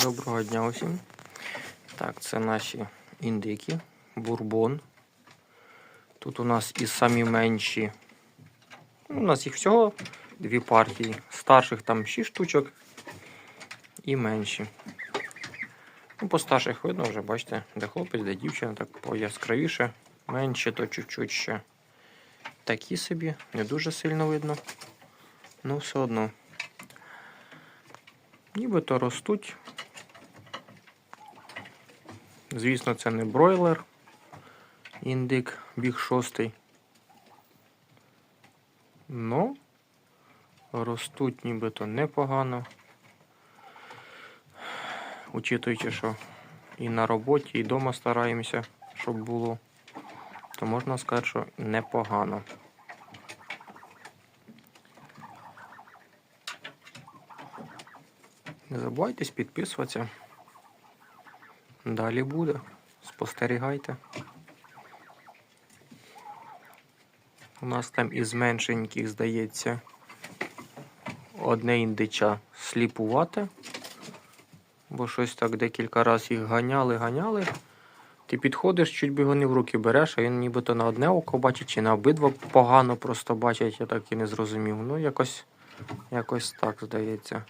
Доброго дня усім. Так, це наші індики, бурбон. Тут у нас і самі менші. Ну, У нас їх всього дві партії. Старших там 6 штучок і менші. Ну, по старших видно вже, бачите, де хлопець, де дівчина, так пояскравіше. Менше, то чуть-чуть ще такі собі, не дуже сильно видно. Ну, все одно. Нібито ростуть. Звісно, це не бройлер. Індик біг 6. Ну, ростуть нібито непогано. Учитуючи, що і на роботі, і вдома стараємося, щоб було, то можна сказати, що непогано. Не забувайтесь підписуватися. Далі буде. Спостерігайте. У нас там із меншеньких, здається, одне індича сліпувате. Бо щось так декілька разів їх ганяли, ганяли. Ти підходиш, чуть би не в руки береш, а він нібито на одне око бачить, чи на обидва погано просто бачить, я так і не зрозумів. Ну, якось, якось так здається.